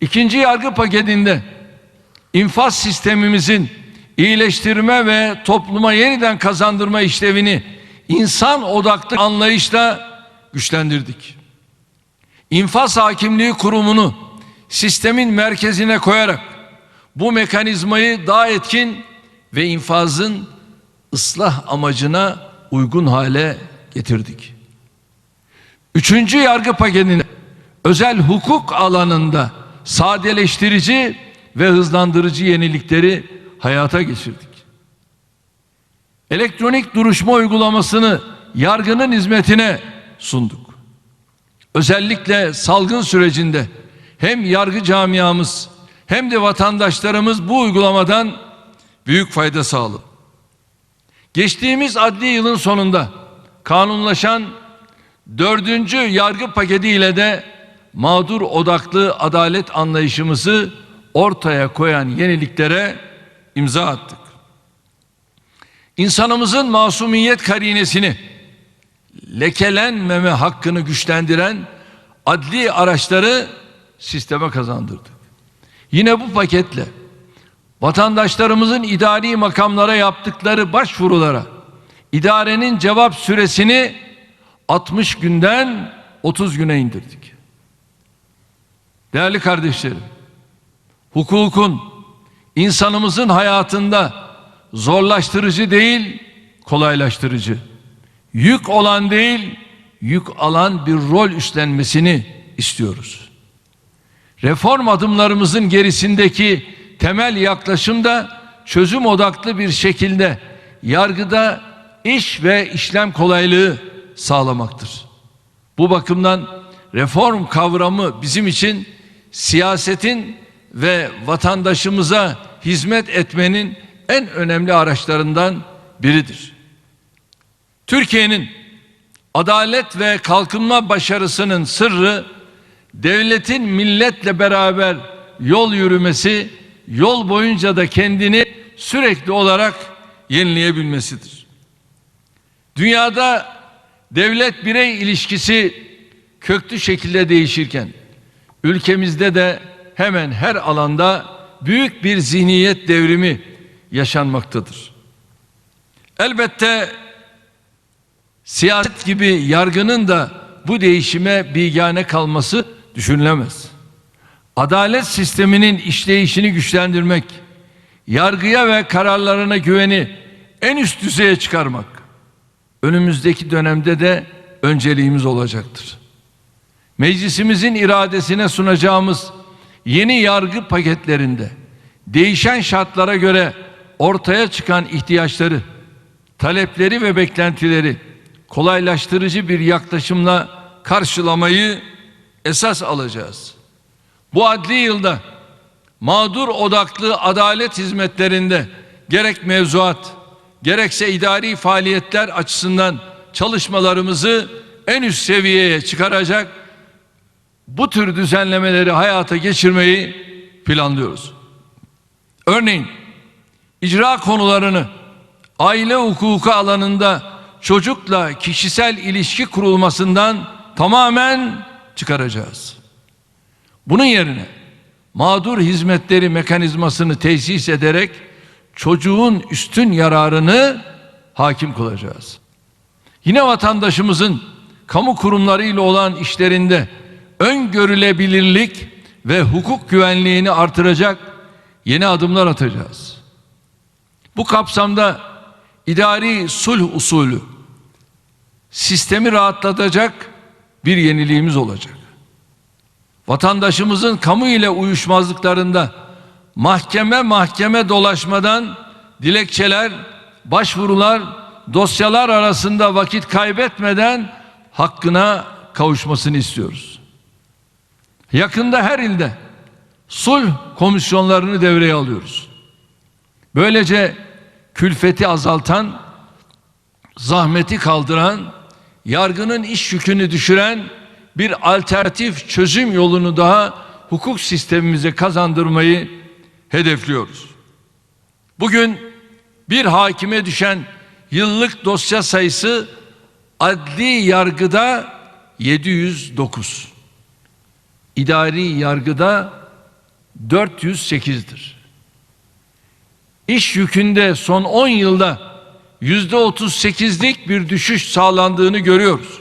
İkinci yargı paketinde infaz sistemimizin iyileştirme ve topluma yeniden kazandırma işlevini insan odaklı anlayışla güçlendirdik. İnfaz Hakimliği Kurumu'nu sistemin merkezine koyarak bu mekanizmayı daha etkin ve infazın ıslah amacına uygun hale getirdik. Üçüncü yargı paketini özel hukuk alanında sadeleştirici ve hızlandırıcı yenilikleri hayata geçirdik. Elektronik duruşma uygulamasını yargının hizmetine sunduk. Özellikle salgın sürecinde hem yargı camiamız hem de vatandaşlarımız bu uygulamadan büyük fayda sağladı. Geçtiğimiz adli yılın sonunda kanunlaşan dördüncü yargı paketi ile de mağdur odaklı adalet anlayışımızı ortaya koyan yeniliklere imza attık. İnsanımızın masumiyet karinesini lekelenmeme hakkını güçlendiren adli araçları sisteme kazandırdık. Yine bu paketle vatandaşlarımızın idari makamlara yaptıkları başvurulara idarenin cevap süresini 60 günden 30 güne indirdik. Değerli kardeşlerim, hukukun insanımızın hayatında zorlaştırıcı değil, kolaylaştırıcı, yük olan değil, yük alan bir rol üstlenmesini istiyoruz. Reform adımlarımızın gerisindeki temel yaklaşım da çözüm odaklı bir şekilde yargıda iş ve işlem kolaylığı sağlamaktır. Bu bakımdan reform kavramı bizim için siyasetin ve vatandaşımıza hizmet etmenin en önemli araçlarından biridir. Türkiye'nin adalet ve kalkınma başarısının sırrı devletin milletle beraber yol yürümesi, yol boyunca da kendini sürekli olarak yenileyebilmesidir. Dünyada devlet birey ilişkisi köklü şekilde değişirken ülkemizde de hemen her alanda büyük bir zihniyet devrimi yaşanmaktadır. Elbette siyaset gibi yargının da bu değişime bigane kalması düşünülemez. Adalet sisteminin işleyişini güçlendirmek, yargıya ve kararlarına güveni en üst düzeye çıkarmak önümüzdeki dönemde de önceliğimiz olacaktır. Meclisimizin iradesine sunacağımız yeni yargı paketlerinde değişen şartlara göre ortaya çıkan ihtiyaçları, talepleri ve beklentileri kolaylaştırıcı bir yaklaşımla karşılamayı esas alacağız. Bu adli yılda mağdur odaklı adalet hizmetlerinde gerek mevzuat gerekse idari faaliyetler açısından çalışmalarımızı en üst seviyeye çıkaracak bu tür düzenlemeleri hayata geçirmeyi planlıyoruz. Örneğin icra konularını aile hukuku alanında çocukla kişisel ilişki kurulmasından tamamen çıkaracağız. Bunun yerine mağdur hizmetleri mekanizmasını tesis ederek çocuğun üstün yararını hakim kılacağız. Yine vatandaşımızın kamu kurumlarıyla olan işlerinde öngörülebilirlik ve hukuk güvenliğini artıracak yeni adımlar atacağız. Bu kapsamda idari sulh usulü sistemi rahatlatacak bir yeniliğimiz olacak. Vatandaşımızın kamu ile uyuşmazlıklarında mahkeme mahkeme dolaşmadan dilekçeler, başvurular, dosyalar arasında vakit kaybetmeden hakkına kavuşmasını istiyoruz. Yakında her ilde sulh komisyonlarını devreye alıyoruz. Böylece külfeti azaltan, zahmeti kaldıran, yargının iş yükünü düşüren bir alternatif çözüm yolunu daha hukuk sistemimize kazandırmayı hedefliyoruz. Bugün bir hakime düşen yıllık dosya sayısı adli yargıda 709. İdari yargıda 408'dir. İş yükünde son 10 yılda yüzde 38'lik bir düşüş sağlandığını görüyoruz.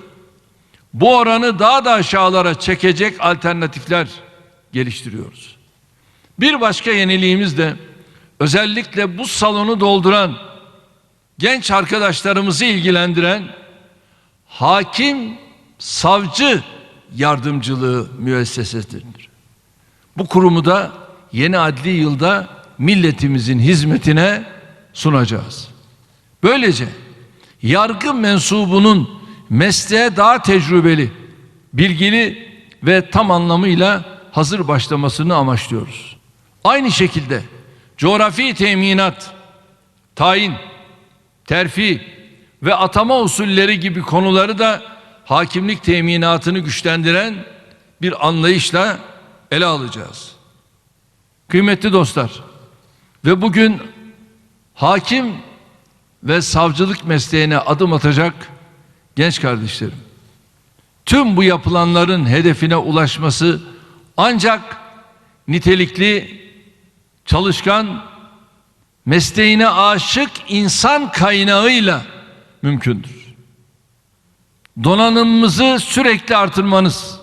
Bu oranı daha da aşağılara çekecek alternatifler geliştiriyoruz. Bir başka yeniliğimiz de özellikle bu salonu dolduran genç arkadaşlarımızı ilgilendiren hakim savcı yardımcılığı müessesesidir. Bu kurumu da yeni adli yılda milletimizin hizmetine sunacağız. Böylece yargı mensubunun mesleğe daha tecrübeli, bilgili ve tam anlamıyla hazır başlamasını amaçlıyoruz. Aynı şekilde coğrafi teminat, tayin, terfi ve atama usulleri gibi konuları da hakimlik teminatını güçlendiren bir anlayışla ele alacağız. Kıymetli dostlar ve bugün hakim ve savcılık mesleğine adım atacak genç kardeşlerim. Tüm bu yapılanların hedefine ulaşması ancak nitelikli, çalışkan, mesleğine aşık insan kaynağıyla mümkündür. Donanımımızı sürekli artırmanız,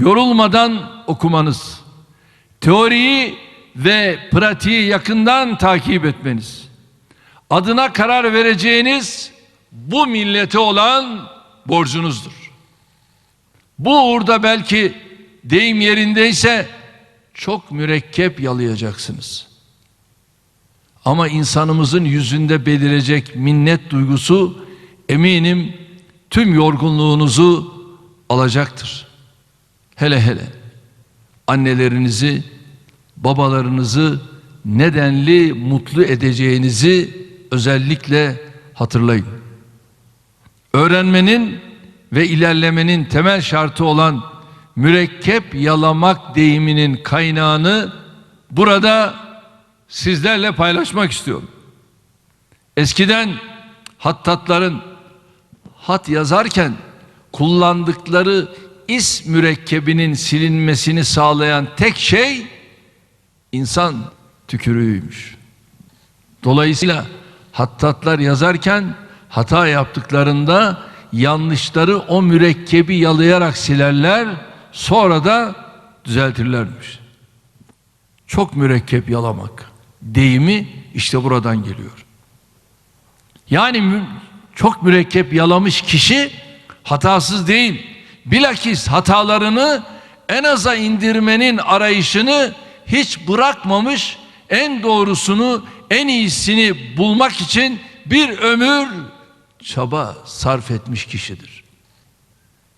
yorulmadan okumanız, teoriyi ve pratiği yakından takip etmeniz, adına karar vereceğiniz bu millete olan borcunuzdur. Bu uğurda belki deyim yerindeyse çok mürekkep yalayacaksınız. Ama insanımızın yüzünde belirecek minnet duygusu eminim tüm yorgunluğunuzu alacaktır. Hele hele annelerinizi, babalarınızı nedenli mutlu edeceğinizi özellikle hatırlayın. Öğrenmenin ve ilerlemenin temel şartı olan mürekkep yalamak deyiminin kaynağını burada sizlerle paylaşmak istiyorum. Eskiden hattatların hat yazarken kullandıkları is mürekkebinin silinmesini sağlayan tek şey insan tükürüğüymüş. Dolayısıyla hattatlar yazarken hata yaptıklarında yanlışları o mürekkebi yalayarak silerler sonra da düzeltirlermiş. Çok mürekkep yalamak deyimi işte buradan geliyor. Yani çok mürekkep yalamış kişi hatasız değil. Bilakis hatalarını en aza indirmenin arayışını hiç bırakmamış, en doğrusunu, en iyisini bulmak için bir ömür çaba sarf etmiş kişidir.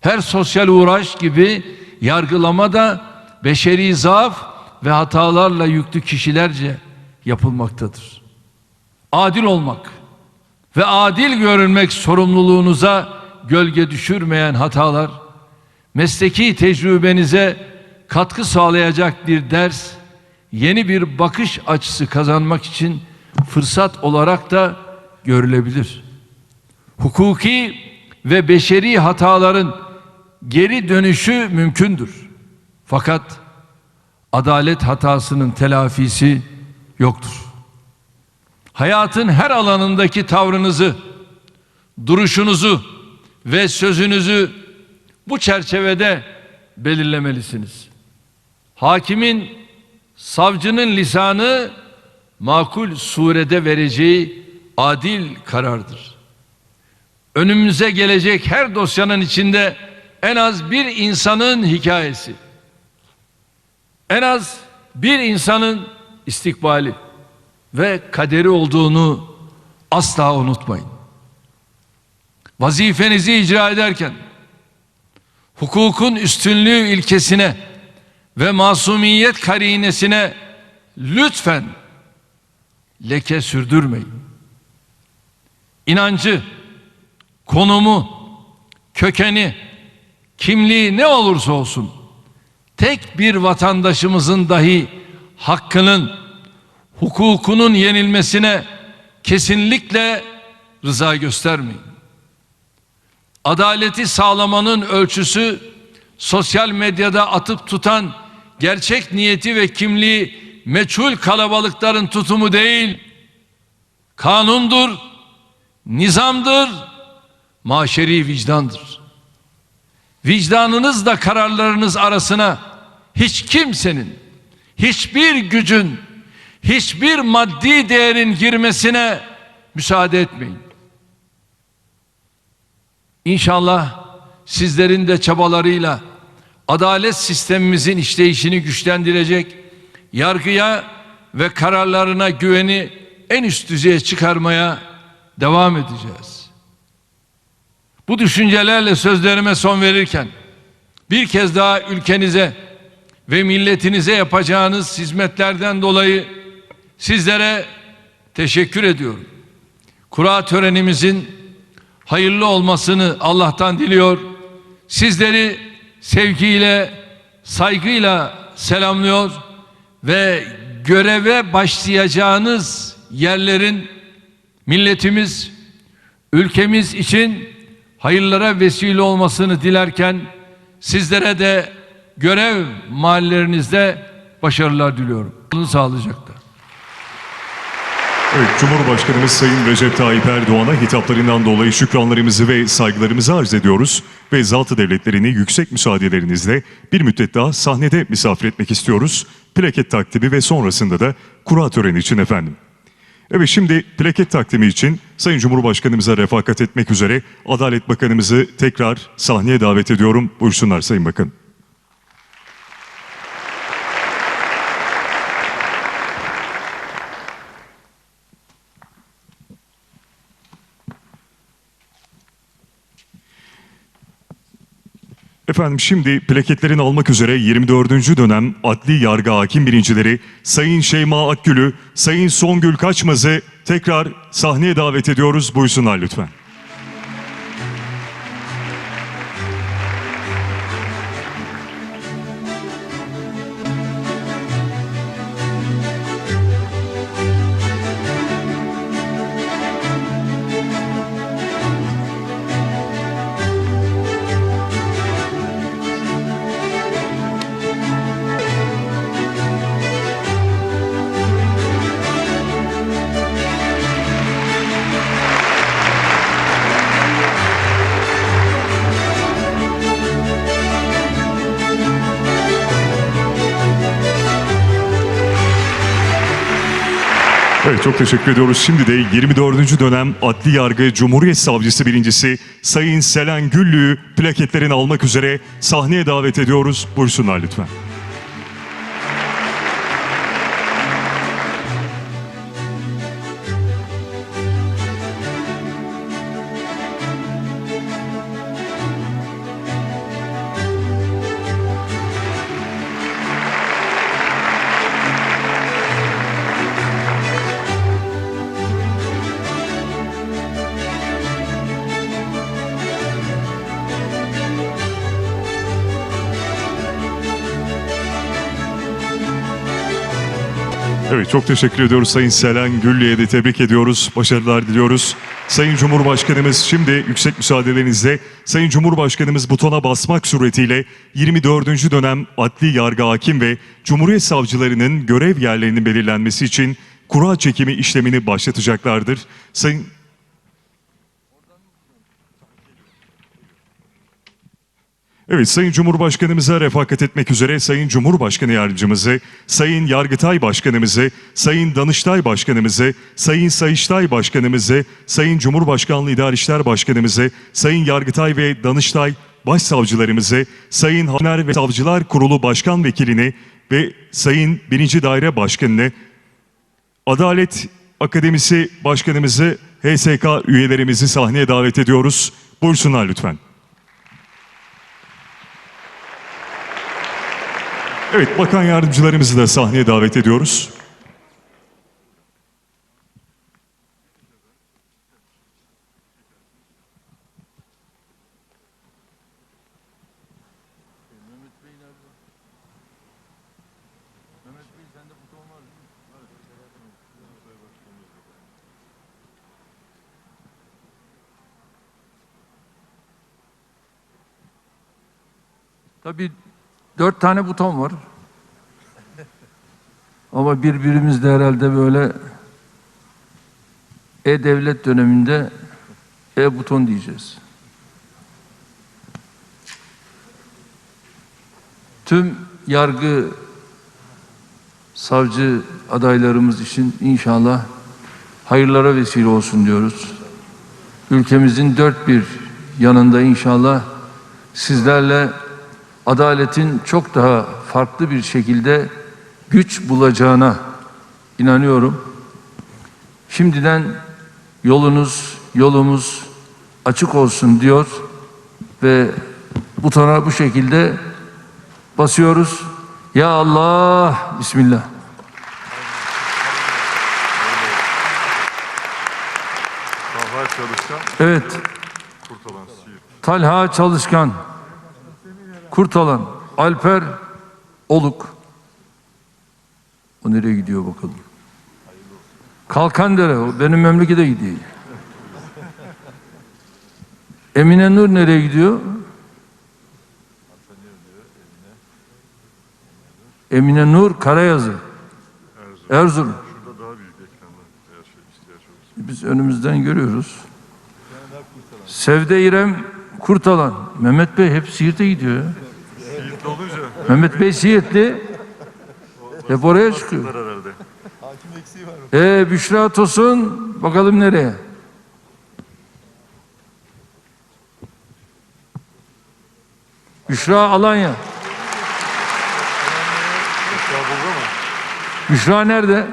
Her sosyal uğraş gibi yargılama da beşeri zaaf ve hatalarla yüklü kişilerce yapılmaktadır. Adil olmak ve adil görünmek sorumluluğunuza gölge düşürmeyen hatalar, mesleki tecrübenize katkı sağlayacak bir ders, yeni bir bakış açısı kazanmak için fırsat olarak da görülebilir. Hukuki ve beşeri hataların geri dönüşü mümkündür. Fakat adalet hatasının telafisi yoktur. Hayatın her alanındaki tavrınızı, duruşunuzu ve sözünüzü bu çerçevede belirlemelisiniz. Hakimin, savcının lisanı makul surede vereceği adil karardır. Önümüze gelecek her dosyanın içinde en az bir insanın hikayesi, en az bir insanın istikbali ve kaderi olduğunu asla unutmayın. Vazifenizi icra ederken hukukun üstünlüğü ilkesine ve masumiyet karinesine lütfen leke sürdürmeyin. İnancı, konumu, kökeni, kimliği ne olursa olsun tek bir vatandaşımızın dahi hakkının, hukukunun yenilmesine kesinlikle rıza göstermeyin. Adaleti sağlamanın ölçüsü sosyal medyada atıp tutan gerçek niyeti ve kimliği meçhul kalabalıkların tutumu değil, kanundur, nizamdır, maşeri vicdandır. Vicdanınızla kararlarınız arasına hiç kimsenin, hiçbir gücün, hiçbir maddi değerin girmesine müsaade etmeyin. İnşallah sizlerin de çabalarıyla adalet sistemimizin işleyişini güçlendirecek, yargıya ve kararlarına güveni en üst düzeye çıkarmaya devam edeceğiz. Bu düşüncelerle sözlerime son verirken bir kez daha ülkenize ve milletinize yapacağınız hizmetlerden dolayı sizlere teşekkür ediyorum. Kura törenimizin hayırlı olmasını Allah'tan diliyor. Sizleri sevgiyle, saygıyla selamlıyor ve göreve başlayacağınız yerlerin milletimiz, ülkemiz için hayırlara vesile olmasını dilerken sizlere de görev mahallelerinizde başarılar diliyorum. Kalın sağlıcakla. Evet, Cumhurbaşkanımız Sayın Recep Tayyip Erdoğan'a hitaplarından dolayı şükranlarımızı ve saygılarımızı arz ediyoruz ve zat devletlerini yüksek müsaadelerinizle bir müddet daha sahnede misafir etmek istiyoruz. Plaket takdimi ve sonrasında da kura töreni için efendim. Evet şimdi plaket takdimi için Sayın Cumhurbaşkanımıza refakat etmek üzere Adalet Bakanımızı tekrar sahneye davet ediyorum. Buyursunlar Sayın Bakan. Efendim şimdi plaketlerini almak üzere 24. dönem adli yargı hakim birincileri Sayın Şeyma Akgül'ü, Sayın Songül Kaçmaz'ı tekrar sahneye davet ediyoruz. Buyursunlar lütfen. Teşekkür ediyoruz. Şimdi de 24. dönem Adli Yargı Cumhuriyet Savcısı birincisi Sayın Selen Güllü'yü plaketlerini almak üzere sahneye davet ediyoruz. Buyursunlar lütfen. Evet çok teşekkür ediyoruz Sayın Selen Güllü'ye de tebrik ediyoruz. Başarılar diliyoruz. Sayın Cumhurbaşkanımız şimdi yüksek müsaadelerinizle Sayın Cumhurbaşkanımız butona basmak suretiyle 24. dönem adli yargı hakim ve Cumhuriyet savcılarının görev yerlerinin belirlenmesi için kura çekimi işlemini başlatacaklardır. Sayın Evet Sayın Cumhurbaşkanımıza refakat etmek üzere Sayın Cumhurbaşkanı Yardımcımızı, Sayın Yargıtay Başkanımızı, Sayın Danıştay Başkanımızı, Sayın Sayıştay Başkanımızı, Sayın Cumhurbaşkanlığı İdari İşler Başkanımızı, Sayın Yargıtay ve Danıştay Başsavcılarımızı, Sayın Haner ve Savcılar Kurulu Başkan Vekilini ve Sayın 1. Daire Başkanını, Adalet Akademisi Başkanımızı, HSK üyelerimizi sahneye davet ediyoruz. Buyursunlar lütfen. Evet, bakan yardımcılarımızı da sahneye davet ediyoruz. Tabii dört tane buton var. Ama birbirimiz de herhalde böyle e-devlet döneminde e-buton diyeceğiz. Tüm yargı savcı adaylarımız için inşallah hayırlara vesile olsun diyoruz. Ülkemizin dört bir yanında inşallah sizlerle adaletin çok daha farklı bir şekilde güç bulacağına inanıyorum. Şimdiden yolunuz, yolumuz açık olsun diyor ve butona bu şekilde basıyoruz. Ya Allah, Bismillah. Talha Çalışkan, Evet. Talha Çalışkan, Kurtalan, Alper Oluk. O nereye gidiyor bakalım. Kalkandere, o benim memlekete gidiyor. Emine Nur nereye gidiyor? Emine Nur Karayazı. Erzurum. Şurada daha büyük ekranda eğer şey. Biz önümüzden görüyoruz. Sevde İrem Kurtalan. Mehmet Bey hep Siirt'e gidiyor. Siirtli olunca Mehmet Bey Siirtli. Hep oraya çıkıyor. herhalde. Ee Büşra Tosun bakalım nereye? Büşra Alanya. Büşra nerede?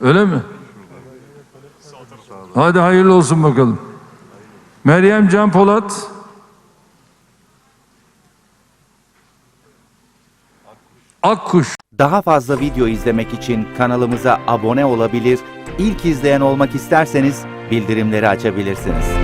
Öyle mi? Hadi hayırlı olsun bakalım. Meryem Can Polat. Akkuş. Daha fazla video izlemek için kanalımıza abone olabilir, ilk izleyen olmak isterseniz bildirimleri açabilirsiniz.